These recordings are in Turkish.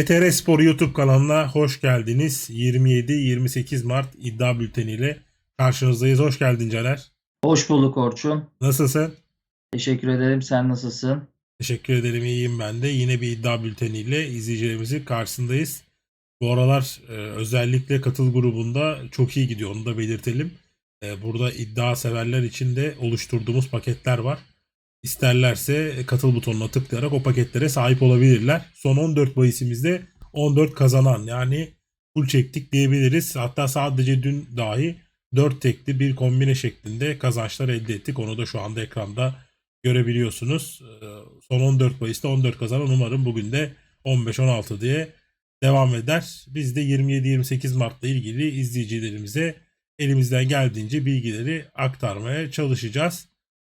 BTR Spor YouTube kanalına hoş geldiniz. 27-28 Mart iddia bülteniyle karşınızdayız. Hoş geldin Caner. Hoş bulduk Orçun. Nasılsın? Teşekkür ederim. Sen nasılsın? Teşekkür ederim iyiyim ben de. Yine bir iddia bülteniyle izleyicilerimizin karşısındayız. Bu aralar e, özellikle katıl grubunda çok iyi gidiyor onu da belirtelim. E, burada iddia severler için de oluşturduğumuz paketler var. İsterlerse katıl butonuna tıklayarak o paketlere sahip olabilirler. Son 14 bahisimizde 14 kazanan yani full çektik diyebiliriz. Hatta sadece dün dahi 4 tekli bir kombine şeklinde kazançlar elde ettik. Onu da şu anda ekranda görebiliyorsunuz. Ee, Son 14 bahiste 14 kazanan umarım bugün de 15-16 diye devam eder. Biz de 27-28 Mart'la ilgili izleyicilerimize elimizden geldiğince bilgileri aktarmaya çalışacağız.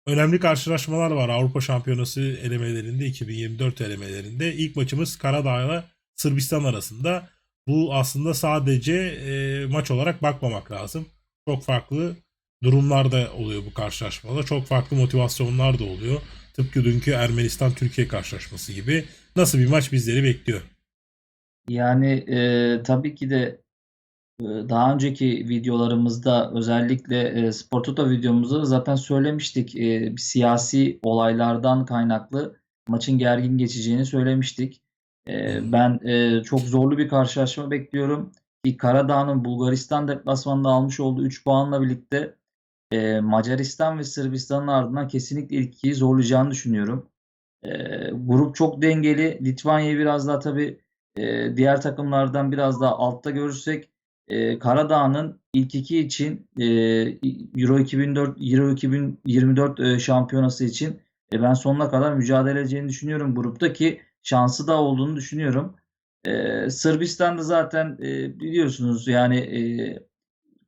Önemli karşılaşmalar var Avrupa Şampiyonası elemelerinde 2024 elemelerinde. İlk maçımız Karadağ'la Sırbistan arasında. Bu aslında sadece e, maç olarak bakmamak lazım. Çok farklı durumlar da oluyor bu karşılaşmada. Çok farklı motivasyonlar da oluyor. Tıpkı dünkü Ermenistan-Türkiye karşılaşması gibi. Nasıl bir maç bizleri bekliyor? Yani e, tabii ki de daha önceki videolarımızda özellikle e, Spor Toto videomuzda da zaten söylemiştik. E, siyasi olaylardan kaynaklı maçın gergin geçeceğini söylemiştik. E, ben çok zorlu bir karşılaşma bekliyorum. Ki Karadağ'ın Bulgaristan deplasmanında almış olduğu 3 puanla birlikte Macaristan ve Sırbistan'ın ardından kesinlikle ilk ikiyi zorlayacağını düşünüyorum. Grup çok dengeli. Litvanya'yı biraz daha tabii diğer takımlardan biraz daha altta görürsek e, Karadağ'ın ilk iki için e, Euro 2004 Euro 2024 e, şampiyonası için e, ben sonuna kadar mücadele edeceğini düşünüyorum grupta ki şansı da olduğunu düşünüyorum. E, Sırbistan'da zaten e, biliyorsunuz yani e,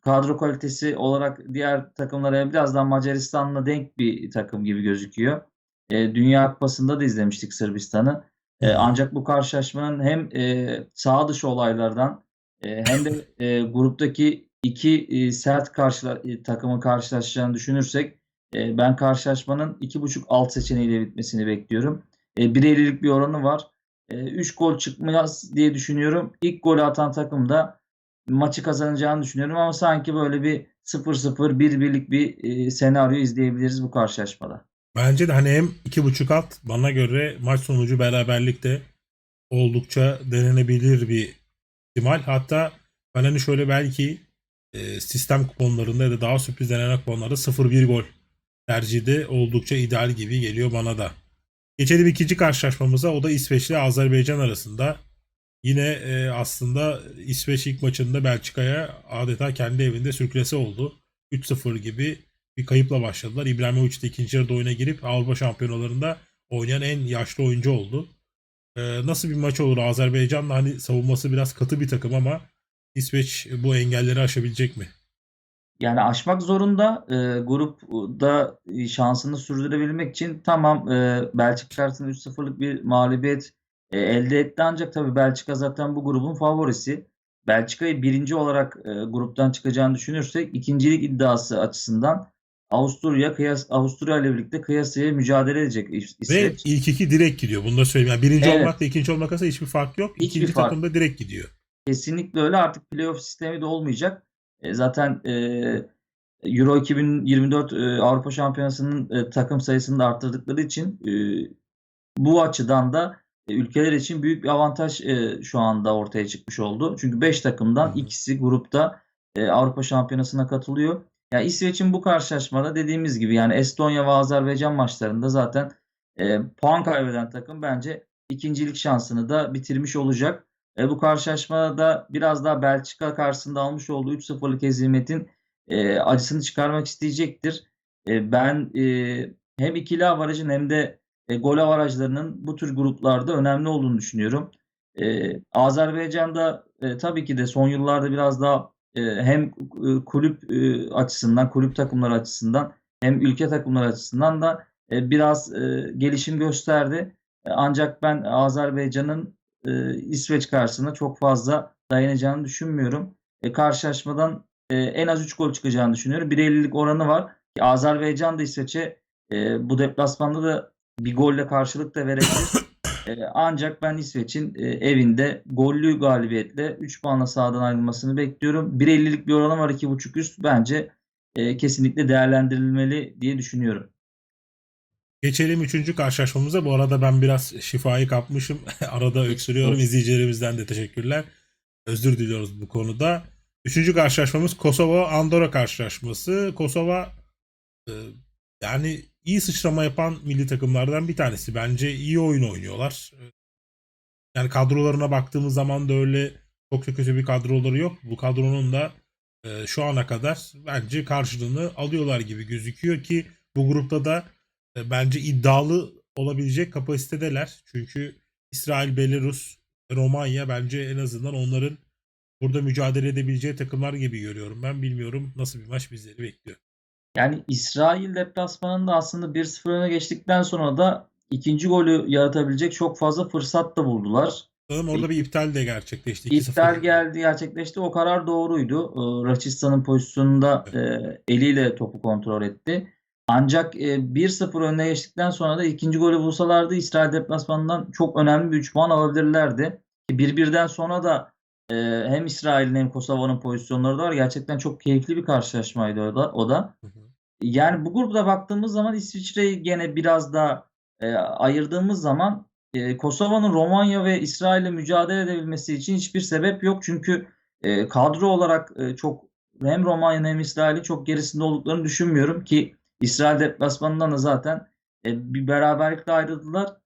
kadro kalitesi olarak diğer takımlara biraz daha Macaristan'la denk bir takım gibi gözüküyor. E, Dünya Kupası'nda da izlemiştik Sırbistan'ı. E, ancak bu karşılaşmanın hem e, sağ dışı olaylardan e, hem de e, gruptaki iki e, sert karşıla, e, takımın karşılaşacağını düşünürsek e, ben karşılaşmanın 2.5 alt seçeneğiyle bitmesini bekliyorum. E, 1.50'lik bir oranı var. 3 gol çıkmaz diye düşünüyorum. İlk golü atan takım da maçı kazanacağını düşünüyorum ama sanki böyle bir 0-0 1-1'lik bir e, senaryo izleyebiliriz bu karşılaşmada. Bence de hani hem 2.5 alt bana göre maç sonucu beraberlikte oldukça denenebilir bir ihtimal. Hatta ben hani şöyle belki e, sistem kuponlarında ya da daha sürpriz denenen kuponlarda 0-1 gol tercihi oldukça ideal gibi geliyor bana da. Geçelim ikinci karşılaşmamıza. O da İsveç ile Azerbaycan arasında. Yine e, aslında İsveç ilk maçında Belçika'ya adeta kendi evinde sürklese oldu. 3-0 gibi bir kayıpla başladılar. İbrahimovic de ikinci yarıda oyuna girip Avrupa şampiyonalarında oynayan en yaşlı oyuncu oldu. E, nasıl bir maç olur? Azerbaycan'la hani savunması biraz katı bir takım ama İsveç bu engelleri aşabilecek mi? Yani aşmak zorunda. E, grupta şansını sürdürebilmek için tamam e, Belçika karşısında 3-0'lık bir mağlubiyet e, elde etti ancak tabii Belçika zaten bu grubun favorisi. Belçika'yı birinci olarak e, gruptan çıkacağını düşünürsek ikincilik iddiası açısından Avusturya kıyas Avusturya ile birlikte kıyasıya mücadele edecek İs- Ve İsveç. ilk iki direkt gidiyor. Bunu da söyleyeyim. Yani birinci Evet. olmakla ikinci olmak arasında hiçbir fark yok. Hiçbir İkinci fark. takım da direkt gidiyor. Kesinlikle öyle. Artık playoff sistemi de olmayacak. E, zaten e, Euro 2024 e, Avrupa Şampiyonası'nın e, takım sayısını da arttırdıkları için e, bu açıdan da e, ülkeler için büyük bir avantaj e, şu anda ortaya çıkmış oldu. Çünkü 5 takımdan Hı. ikisi grupta e, Avrupa Şampiyonası'na katılıyor. Ya İsveç'in bu karşılaşmada dediğimiz gibi yani Estonya ve Azerbaycan maçlarında zaten e, puan kaybeden takım bence ikincilik şansını da bitirmiş olacak. E, bu karşılaşmada da biraz daha Belçika karşısında almış olduğu 3-0'lık hezimetin e, acısını çıkarmak isteyecektir. E, ben e, hem ikili avarajın hem de e, gol avarajlarının bu tür gruplarda önemli olduğunu düşünüyorum. E, Azerbaycan'da e, tabii ki de son yıllarda biraz daha hem e, kulüp e, açısından, kulüp takımları açısından hem ülke takımları açısından da e, biraz gelişim gösterdi. Ancak ben Azerbaycan'ın İsveç karşısında çok fazla dayanacağını düşünmüyorum. Karşılaşmadan en az 3 gol çıkacağını düşünüyorum. 1.50'lik oranı var. Azerbaycan da İsveç'e bu deplasmanda da bir golle karşılık da verebilir. E, ancak ben İsveç'in e, evinde gollü galibiyetle 3 puanla sahadan ayrılmasını bekliyorum. 1.50'lik bir oranı var 2.5 üst. Bence e, kesinlikle değerlendirilmeli diye düşünüyorum. Geçelim üçüncü karşılaşmamıza. Bu arada ben biraz şifayı kapmışım. Arada öksürüyorum. İzleyicilerimizden de teşekkürler. Özür diliyoruz bu konuda. Üçüncü karşılaşmamız Kosova-Andorra karşılaşması. Kosova yani iyi sıçrama yapan milli takımlardan bir tanesi. Bence iyi oyun oynuyorlar. Yani kadrolarına baktığımız zaman da öyle çok da kötü bir kadroları yok. Bu kadronun da e, şu ana kadar bence karşılığını alıyorlar gibi gözüküyor ki bu grupta da e, bence iddialı olabilecek kapasitedeler. Çünkü İsrail, Belarus, Romanya bence en azından onların burada mücadele edebileceği takımlar gibi görüyorum. Ben bilmiyorum nasıl bir maç bizleri bekliyor. Yani İsrail deplasmanında aslında 1-0 öne geçtikten sonra da ikinci golü yaratabilecek çok fazla fırsat da buldular. Sanırım orada bir iptal de gerçekleşti. 2-0. İptal geldi gerçekleşti. O karar doğruydu. Ee, Raçistan'ın pozisyonunda e, eliyle topu kontrol etti. Ancak e, 1-0 önüne geçtikten sonra da ikinci golü bulsalardı İsrail deplasmanından çok önemli bir 3 puan alabilirlerdi. 1-1'den sonra da e, hem İsrail'in hem Kosova'nın pozisyonları da var. Gerçekten çok keyifli bir karşılaşmaydı o da. O da. Hı hı. Yani bu grupta baktığımız zaman İsviçre'yi gene biraz daha e, ayırdığımız zaman e, Kosova'nın Romanya ve İsrail'le mücadele edebilmesi için hiçbir sebep yok. Çünkü e, kadro olarak e, çok hem Romanya'nın hem İsrail'in çok gerisinde olduklarını düşünmüyorum ki İsrail deplasmanından da zaten e, bir beraberlikle ayrıldılar.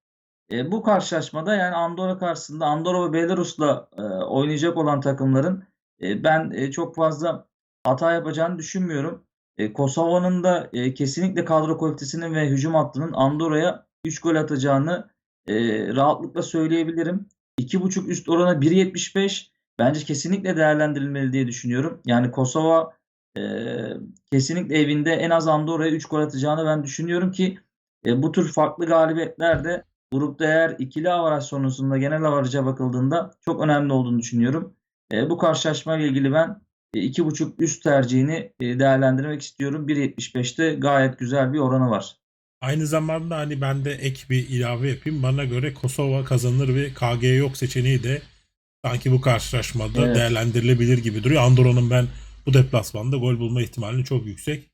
E, bu karşılaşmada yani Andorra karşısında Andorra ve Belarus'la e, oynayacak olan takımların e, ben e, çok fazla hata yapacağını düşünmüyorum. E, Kosova'nın da e, kesinlikle kadro kalitesinin ve hücum hattının Andorra'ya 3 gol atacağını e, rahatlıkla söyleyebilirim. 2.5 üst oranı 1.75 bence kesinlikle değerlendirilmeli diye düşünüyorum. Yani Kosova e, kesinlikle evinde en az Andorra'ya 3 gol atacağını ben düşünüyorum ki e, bu tür farklı galibiyetlerde grupta eğer ikili avaraj sonrasında genel avaraja bakıldığında çok önemli olduğunu düşünüyorum. E, bu karşılaşmayla ilgili ben e, 2.5 üst tercihini e, değerlendirmek istiyorum. 1.75'te gayet güzel bir oranı var. Aynı zamanda hani ben de ek bir ilave yapayım. Bana göre Kosova kazanır ve KG yok seçeneği de sanki bu karşılaşmada Evet. değerlendirilebilir gibi duruyor. Andorra'nın ben bu deplasmanda gol bulma ihtimalini çok yüksek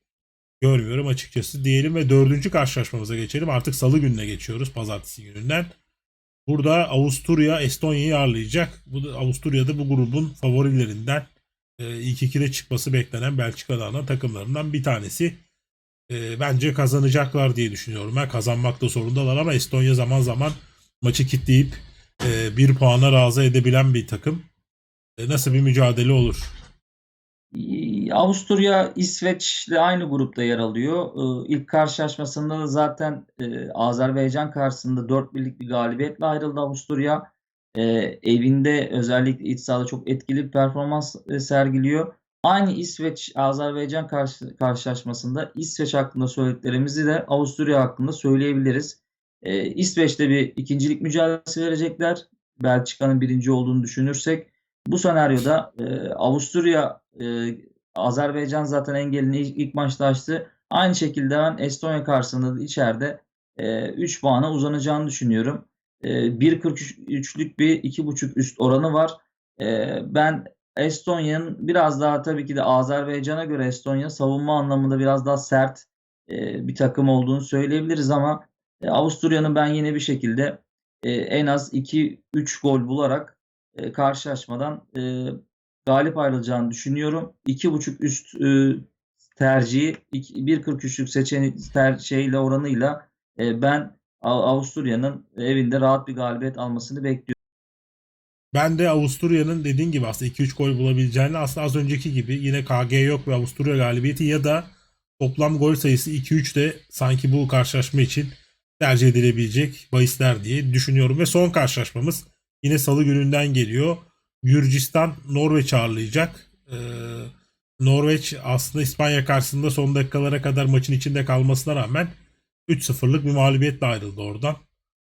görmüyorum açıkçası diyelim ve dördüncü karşılaşmamıza geçelim. Artık salı gününe geçiyoruz pazartesi gününden. Burada Avusturya Estonya'yı ağırlayacak. Bu da Avusturya'da bu grubun favorilerinden e, ilk ikide çıkması beklenen Belçika'dan da takımlarından bir tanesi. E, bence kazanacaklar diye düşünüyorum. Ben kazanmakta zorundalar ama Estonya zaman zaman maçı kitleyip e, bir puana razı edebilen bir takım. E, nasıl bir mücadele olur? Avusturya İsveç'le aynı grupta yer alıyor. İlk karşılaşmasında da zaten e, Azerbaycan karşısında 4 birlik bir galibiyetle ayrıldı Avusturya. Ee, Evinde özellikle iç sahada çok etkili bir performans e, sergiliyor. Aynı İsveç-Azerbaycan karşı, karşılaşmasında İsveç hakkında söylediklerimizi de Avusturya hakkında söyleyebiliriz. İsveç'te bir ikincilik mücadelesi verecekler. Belçika'nın birinci olduğunu düşünürsek. Bu senaryoda e, Avusturya, e, Azerbaycan zaten engelini ilk, ilk maçta açtı. Aynı şekilde ben Estonya karşısında da içeride e, 3 puana uzanacağını düşünüyorum. E, 1.43'lük bir 2.5 üst oranı var. E, ben Estonya'nın biraz daha tabii ki de Azerbaycan'a göre Estonya savunma anlamında biraz daha sert e, bir takım olduğunu söyleyebiliriz ama e, Avusturya'nın ben yine bir şekilde e, en az 2-3 gol bularak karşılaşmadan galip ayrılacağını düşünüyorum. 2.5 üst e, tercihi iki- 1.43'lük seçenek ter şeyle oranıyla e, ben Av- Avusturya'nın evinde rahat bir galibiyet almasını bekliyorum. Ben de Avusturya'nın dediğin gibi aslında 2-3 gol bulabileceğini aslında az önceki gibi yine KG yok ve Avusturya galibiyeti ya da toplam gol sayısı 2-3 de sanki bu karşılaşma için tercih edilebilecek bahisler diye düşünüyorum. Ve son karşılaşmamız yine salı gününden geliyor. Gürcistan Norveç ağırlayacak. Ee, Norveç aslında İspanya karşısında son dakikalara kadar maçın içinde kalmasına rağmen 3-0'lık bir mağlubiyetle ayrıldı oradan.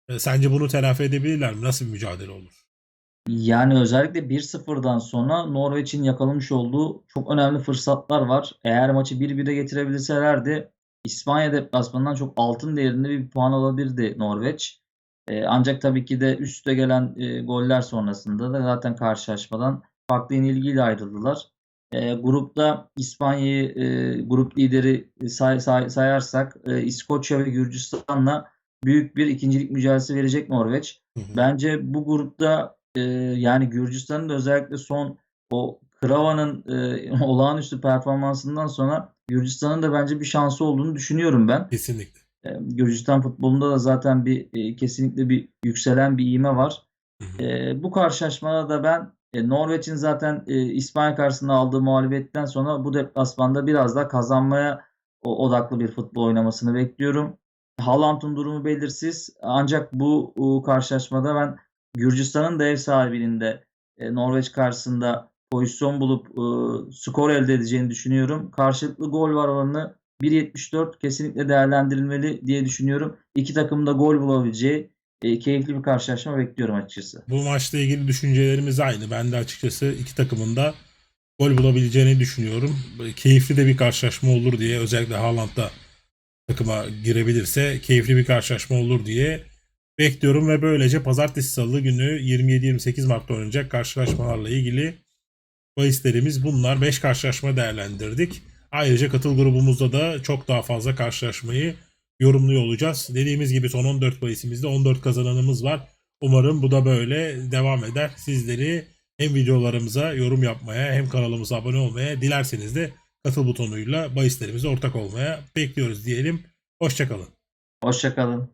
Ee, sence bunu telafi edebilirler mi? Nasıl bir mücadele olur? Yani özellikle 1-0'dan sonra Norveç'in yakalamış olduğu çok önemli fırsatlar var. Eğer maçı 1-1'e getirebilselerdi İspanya deplasmanından çok altın değerinde bir puan alabilirdi Norveç. Eee, ancak tabii ki de üst üste gelen, eee, goller sonrasında da zaten karşılaşmadan farklı yenilgiyle ayrıldılar. Eee, grupta İspanya'yı, eee, grup lideri say say sayarsak, eee, İskoçya ve Gürcistan'la büyük bir ikincilik mücadelesi verecek Norveç. Hı hı. Bence bu grupta, eee, yani Gürcistan'ın da özellikle son o Krava'nın, eee, olağanüstü performansından sonra Gürcistan'ın da bence bir şansı olduğunu düşünüyorum ben. Kesinlikle. Eee, Gürcistan futbolunda da zaten bir, kesinlikle bir yükselen bir ivme var. Bu karşılaşmada da ben, Norveç'in zaten, İspanya karşısında aldığı mağlubiyetten sonra bu deplasmanda biraz daha kazanmaya o odaklı bir futbol oynamasını bekliyorum. Haaland'ın durumu belirsiz ancak bu, uuu, karşılaşmada ben Gürcistan'ın da ev sahibinin de, Norveç karşısında pozisyon bulup, ııı, skor elde edeceğini düşünüyorum. Karşılıklı gol var oranı 1.74 kesinlikle değerlendirilmeli diye düşünüyorum. 2 takımın da gol bulabileceği, eee, keyifli bir karşılaşma bekliyorum açıkçası. Bu maçla ilgili düşüncelerimiz aynı. Ben de açıkçası iki takımın da gol bulabileceğini düşünüyorum. Keyifli de bir karşılaşma olur diye özellikle Haaland da takıma girebilirse keyifli bir karşılaşma olur diye bekliyorum ve böylece pazartesi salı günü 27-28 Mart'ta oynanacak karşılaşmalarla ilgili bahislerimiz bunlar. 5 karşılaşma değerlendirdik. Ayrıca katıl grubumuzda da çok daha fazla karşılaşmayı yorumluyor olacağız. Dediğimiz gibi son 14 bahisimizde 14 kazananımız var. Umarım bu da böyle devam eder. Sizleri hem videolarımıza yorum yapmaya hem kanalımıza abone olmaya dilerseniz de katıl butonuyla bahislerimize ortak olmaya bekliyoruz diyelim. Hoşçakalın. Hoşça kalın.